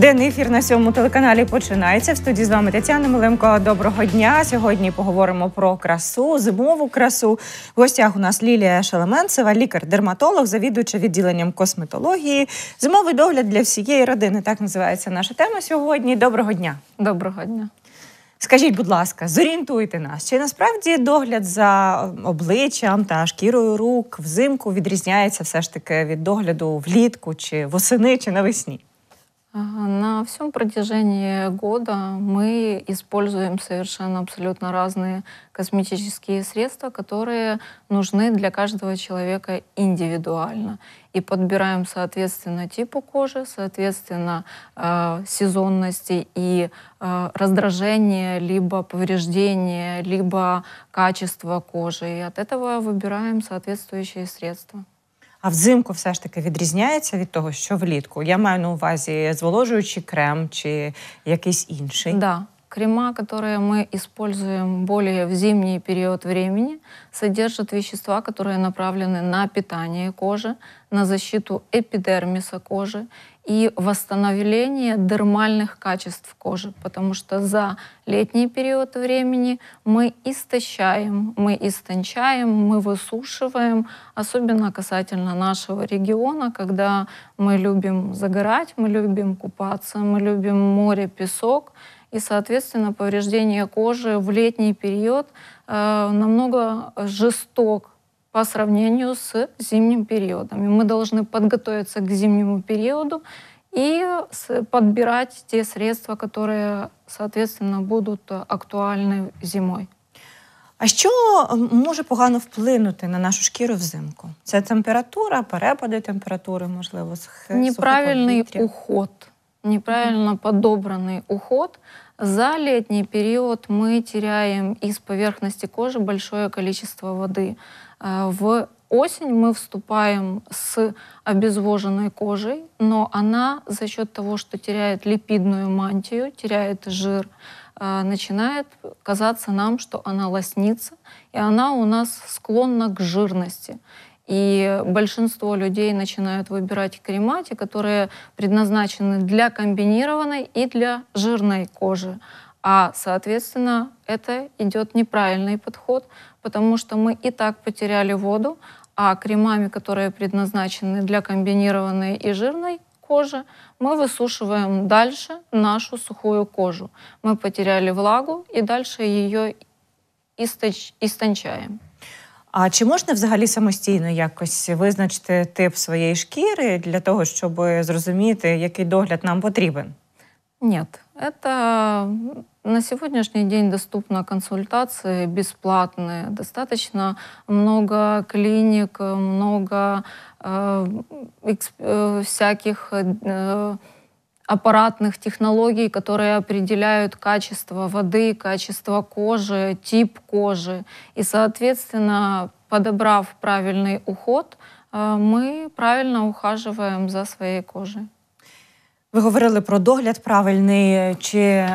Денний ефір на сьомому телеканалі починається. В студії з вами Тетяна Миленко. Доброго дня. Сьогодні поговоримо про красу, зимову красу. В гостях у нас Лілія Шелеменцева, лікар-дерматолог, завідуюча відділенням косметології. Зимовий догляд для всієї родини. Так називається наша тема сьогодні. Доброго дня. Доброго дня. Скажіть, будь ласка, зорієнтуйте нас, чи насправді догляд за обличчям та шкірою рук взимку відрізняється все ж таки від догляду влітку, чи восени, чи навесні? На всем протяжении года мы используем совершенно абсолютно разные косметические средства, которые нужны для каждого человека индивидуально. И подбираем, соответственно, типу кожи, соответственно, э, сезонности и э, раздражения, либо повреждения, либо качество кожи. И от этого выбираем соответствующие средства. А взимку все ж таки відрізняється від того, що влітку. Я маю на увазі зволожуючий крем чи якийсь інший. Да. Крема, которые мы используем более в зимний период времени, содержат вещества, которые направлены на питание кожи, на защиту эпидермиса кожи и восстановление дермальных качеств кожи, потому что за летний период времени мы истощаем, мы истончаем, мы высушиваем, особенно касательно нашего региона, когда мы любим загорать, мы любим купаться, мы любим море, песок, и, соответственно, повреждение кожи в летний период э, намного жесток по сравнению с зимним периодом. И мы должны подготовиться к зимнему периоду и подбирать те средства, которые, соответственно, будут актуальны зимой. А що може погано вплинути на нашу шкіру взимку? Це температура, перепади температури, можливо, неправильний уход, неправильно подобранный уход. За летний период мы теряем из поверхности кожи большое количество воды. Э, в осень мы вступаем с обезвоженной кожей, но она за счет того, что теряет липидную мантию, теряет жир, э, начинает казаться нам, что она лоснится, и она у нас склонна к жирности. И большинство людей начинают выбирать кремати, которые предназначены для комбинированной и для жирной кожи. А, соответственно, это идет неправильный подход, потому что мы и так потеряли воду, а кремами, которые предназначены для комбинированной и жирной кожи, мы высушиваем дальше нашу сухую кожу. Мы потеряли влагу и дальше ее источ... истончаем. А чи можна взагалі самостійно якось визначити тип своєї шкіри для того, щоб зрозуміти, який догляд нам потрібен? Нет, это на сегодняшний день доступна консультации бесплатные. Достаточно много клиник, много э, э, всяких э, аппаратных технологий, которые определяют качество воды, качество кожи, тип кожи. И, соответственно, подобрав правильный уход, э, мы правильно ухаживаем за своей кожей. Ви говорили про догляд правильний, чи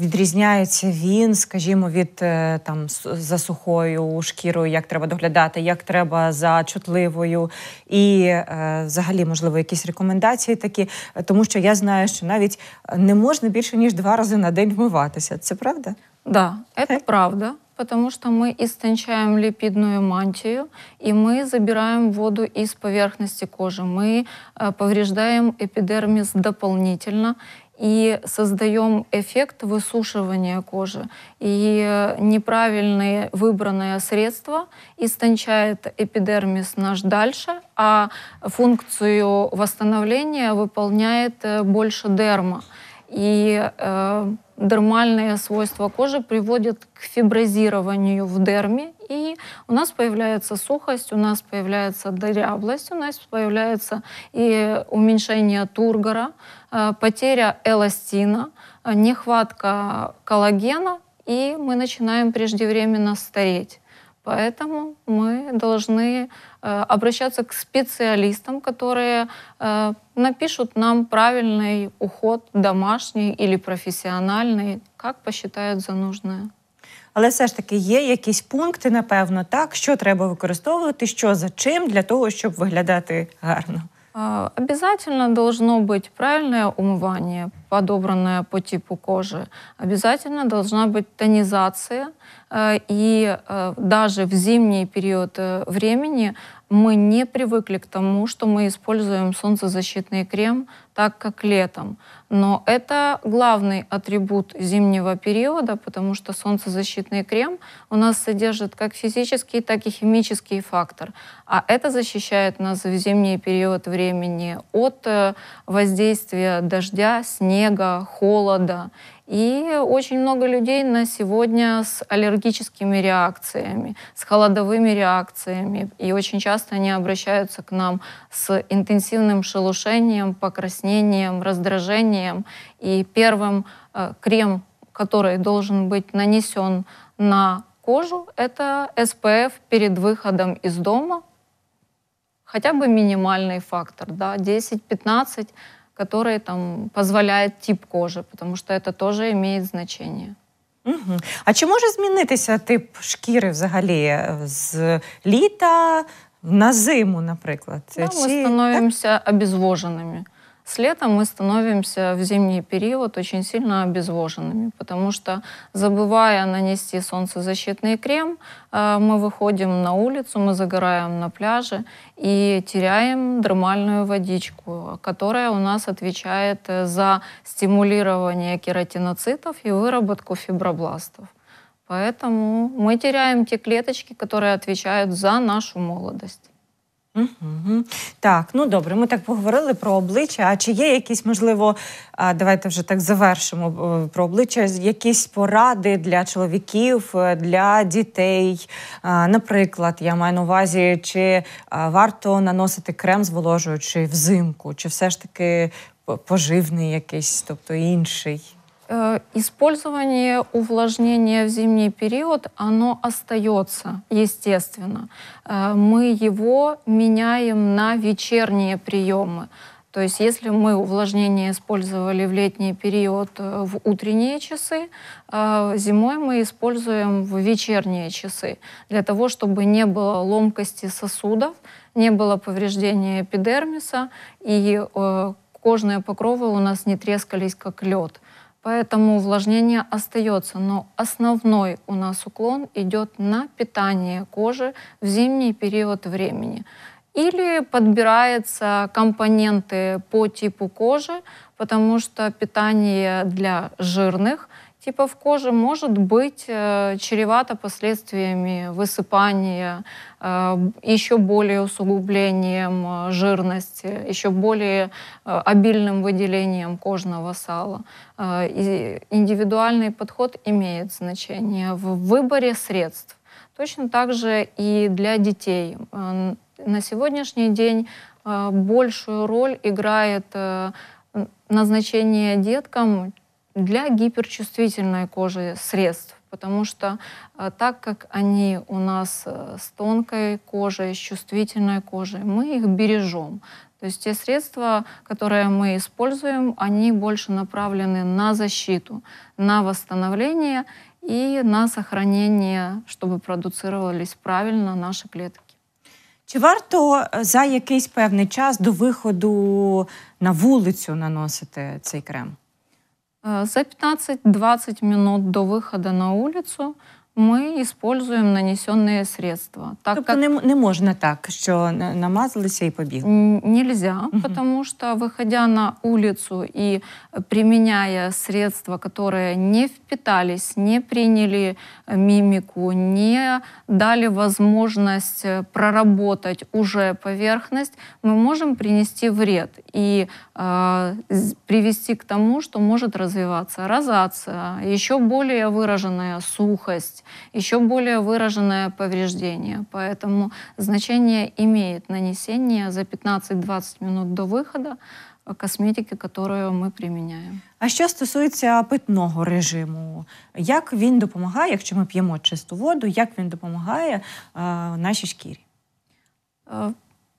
відрізняється він, скажімо, від е, там за сухою шкірою, як треба доглядати, як треба за чутливою, і е, взагалі, можливо, якісь рекомендації такі, тому що я знаю, що навіть не можна більше ніж два рази на день вмиватися. Це правда? Да, це правда. Потому что мы истончаем липидную мантию, и мы забираем воду из поверхности кожи. Мы э, повреждаем эпидермис дополнительно и создаем эффект высушивания кожи. И э, неправильное выбранное средство истончает эпидермис наш дальше, а функцию восстановления выполняет э, больше дерма. И э, дермальные свойства кожи приводят к фиброзированию в дерме, и у нас появляется сухость, у нас появляется дырявость, у нас появляется и уменьшение тургора, э, потеря эластина, э, нехватка коллагена, и мы начинаем преждевременно стареть. Поэтому мы должны э, обращаться к специалистам, которые э, напишут нам правильный уход, домашний или профессиональный, как посчитают за нужное. Але все ж таки є якісь пункти, напевно, так, що треба використовувати, що за чим для того, щоб виглядати гарно. Обязательно должно быть правильное умывание, подобранное по типу кожи. Обязательно должна быть тонизация. Э, и э, даже в зимний период э, времени мы не привыкли к тому, что мы используем солнцезащитный крем так, как летом. Но это главный атрибут зимнего периода, потому что солнцезащитный крем у нас содержит как физический, так и химический фактор. А это защищает нас в зимний период времени от воздействия дождя, снега, холода. И очень много людей на сегодня с аллергическими реакциями, с холодовыми реакциями. И очень часто они обращаются к нам с интенсивным шелушением, покраснением, раздражением. И первым э, крем, который должен быть нанесен на кожу, это SPF перед выходом из дома. Хотя бы минимальный фактор, да, 10-15 который там позволяет тип кожи, потому что это тоже имеет значение. Угу. А чи може змінитися тип шкіри взагалі з літа на зиму, наприклад? Да, Чи... Мы становимся так? С лета мы становимся в зимний период очень сильно обезвоженными, потому что, забывая нанести солнцезащитный крем, э, мы выходим на улицу, мы загораем на пляже и теряем дермальную водичку, которая у нас отвечает за стимулирование кератиноцитов и выработку фибробластов. Поэтому мы теряем те клеточки, которые отвечают за нашу молодость. Угу. Так, ну добре, ми так поговорили про обличчя. А чи є якісь, можливо, давайте вже так завершимо е, про обличчя, якісь поради для чоловіків, е, для дітей? Наприклад, я маю на увазі, чи варто наносити крем зволожуючий взимку, чи все ж таки поживний якийсь, тобто інший? Э, использование увлажнения в зимний период, оно остается, естественно. Э, мы его меняем на вечерние приемы. То есть если мы увлажнение использовали в летний период э, в утренние часы, зимой мы используем в вечерние часы для того, чтобы не было ломкости сосудов, не было повреждения эпидермиса и кожные покровы у нас не трескались как лед. Поэтому увлажнение остается, но основной у нас уклон идет на питание кожи в зимний период времени. Или подбираются компоненты по типу кожи, потому что питание для жирных – типов кожи может быть э, чревато последствиями высыпания, э, еще более усугублением э, жирности, еще более обильным выделением кожного сала. И индивидуальный подход имеет значение в выборе средств. Точно так же и для детей. На сегодняшний день большую роль играет назначение деткам для гиперчувствительной кожи средств, потому что э, так как они у нас э, с тонкой кожей, с чувствительной кожей, мы их бережем. То есть те средства, которые мы используем, они больше направлены на защиту, на восстановление и на сохранение, чтобы продуцировались правильно наши клетки. Чи варто за якийсь певний час до виходу на вулицю наносити цей крем? Э, за 15-20 минут до выхода на улицу мы используем нанесенные средства. Так тобто как... не, не можна так, що намазалися і побігли? Нельзя, угу. потому что, выходя на улицу и применяя средства, которые не впитались, не приняли э, мимику, не дали возможность э, проработать уже поверхность, мы можем принести вред и э, привести к тому, что может развиваться розация, еще более выраженная сухость, еще более выраженное повреждение. Поэтому значение имеет нанесение за 15-20 минут до выхода косметики, которую ми приміняємо. А що стосується питного режиму, як він допомагає, якщо ми п'ємо чисту воду, як він допомагає е, нашій шкірі?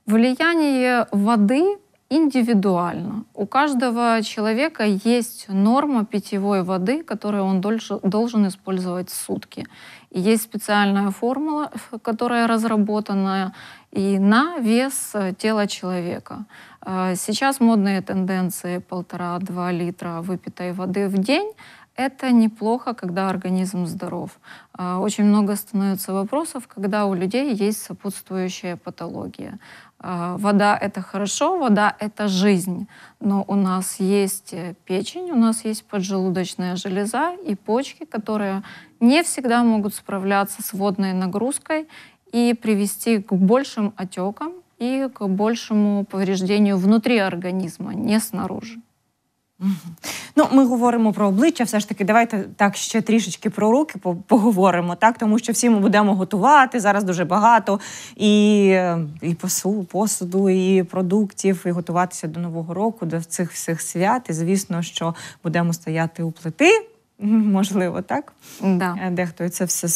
Влияние воды индивидуально. У каждого человека есть норма питьевой воды, которую он должен использовать в сутки. И есть специальная формула, которая разработана и на вес э, тела человека. Э, сейчас модные тенденции полтора-два литра выпитой воды в день. Это неплохо, когда организм здоров. Э, очень много становится вопросов, когда у людей есть сопутствующая патология. Вода — это хорошо, вода — это жизнь. Но у нас есть печень, у нас есть поджелудочная железа и почки, которые не всегда могут справляться с водной нагрузкой и привести к большим отекам и к большому повреждению внутрі організму, не снаружи. Ну, ми говоримо про обличчя, все ж таки, давайте так ще трішечки про руки поговоримо, так тому що всі ми будемо готувати зараз дуже багато і і посу, посуду, і продуктів, і готуватися до нового року, до цих всіх свят. І звісно, що будемо стояти у плити. Можливо, так? Да. Е, дехто це все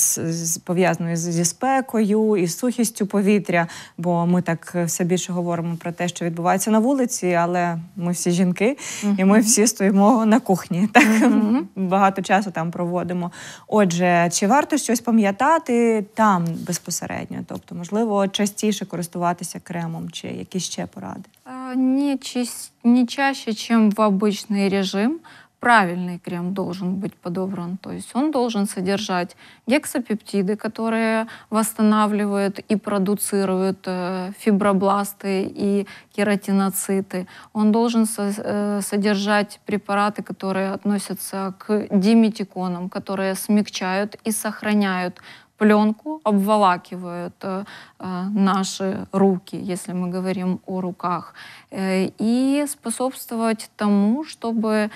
пов'язано зі спекою і сухістю повітря, бо ми так все більше говоримо про те, що відбувається на вулиці, але ми всі жінки, uh-huh. і ми всі стоїмо на кухні. Так uh-huh. багато часу там проводимо. Отже, чи варто щось пам'ятати там безпосередньо? Тобто, можливо, частіше користуватися кремом, чи якісь ще поради? Не, не чаще, ніж в обичний режим правильный крем должен быть подобран. То есть он должен содержать гексапептиды, которые восстанавливают и продуцируют э, фибробласты и кератиноциты. Он должен э, содержать препараты, которые относятся к диметиконам, которые смягчают и сохраняют пленку, обволакивают э, э, наши руки, если мы говорим о руках, э, и способствовать тому, чтобы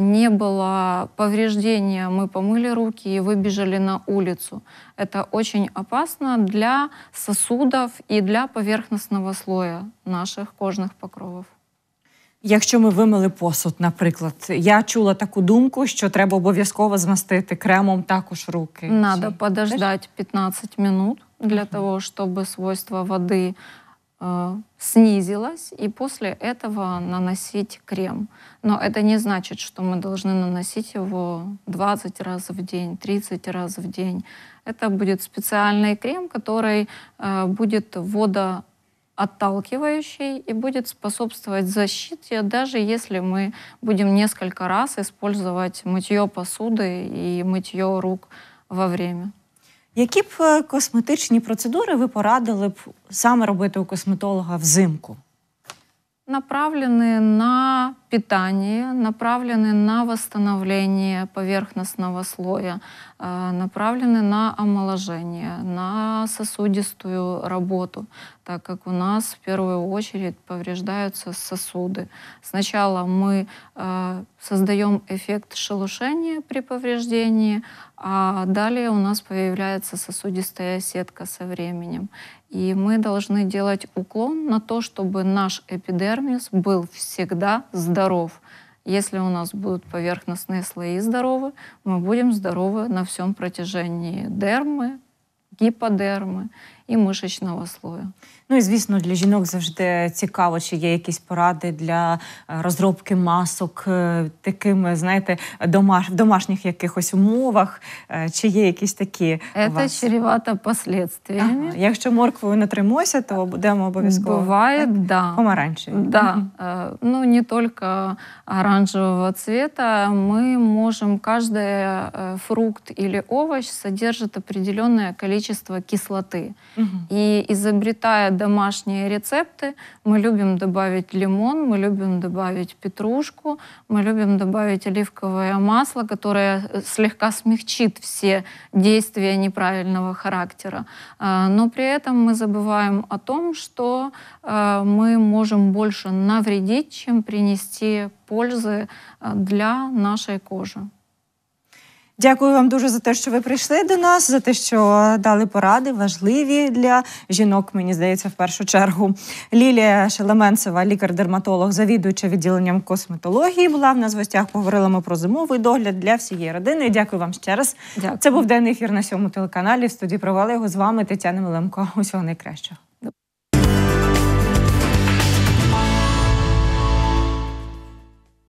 не было повреждения. Мы помыли руки и выбежали на улицу. Это очень опасно для сосудов и для поверхностного слоя наших кожных покровов. Якщо ми вимили посуд, наприклад, я чула таку думку, що треба обов'язково змастити кремом також руки. Надо подождать 15 минут для того, чтобы свойство воды э, снизилось, и после этого наносить крем. Но это не значит, что мы должны наносить его 20 раз в день, 30 раз в день. Это будет специальный крем, который э, будет водо отталкивающий и будет способствовать защите, даже если мы будем несколько раз использовать мытье посуды и мытье рук во время. Які б косметичні процедури ви порадили б саме робити у косметолога взимку? Направлены на питание, направлены на восстановление поверхностного слоя, э, направлены на омоложение, на сосудистую работу, так как у нас в первую очередь повреждаются сосуды. Сначала мы э, создаем эффект шелушения при повреждении, а далее у нас появляется сосудистая сетка со временем. И мы должны делать уклон на то, чтобы наш эпидермис был всегда здоров. Если у нас будут поверхностные слои здоровы, мы будем здоровы на всем протяжении дермы, гиподермы і мишечного слою. Ну і звісно, для жінок завжди цікаво, чи є якісь поради для е, розробки масок е, такими, знаєте, домаш в домашніх якихось умовах, е, чи є якісь такі Це вас? чревато последствиями. Ага. Якщо морквою не тримося, то будемо обов'язково Буває, так? да. помаранчеві. Да. Ну не тільки оранжевого цвета, мы можем каждый фрукт или овощ содержит определенное количество кислоты. И изобретая домашние рецепты, мы любим добавить лимон, мы любим добавить петрушку, мы любим добавить оливковое масло, которое э, слегка смягчит все действия неправильного характера. А, но при этом мы забываем о том, что а, мы можем больше навредить, чем принести пользы а, для нашей кожи. Дякую вам дуже за те, що ви прийшли до нас, за те, що дали поради важливі для жінок. Мені здається, в першу чергу. Лілія Шелеменцева, лікар-дерматолог, завідуюча відділенням косметології, була в нас в гостях. Поговорили ми про зимовий догляд для всієї родини. Дякую вам ще раз. Дякую. Це був денний ефір на сьому телеканалі. В студії провели його з вами Тетяна Милемко. Усього найкращого.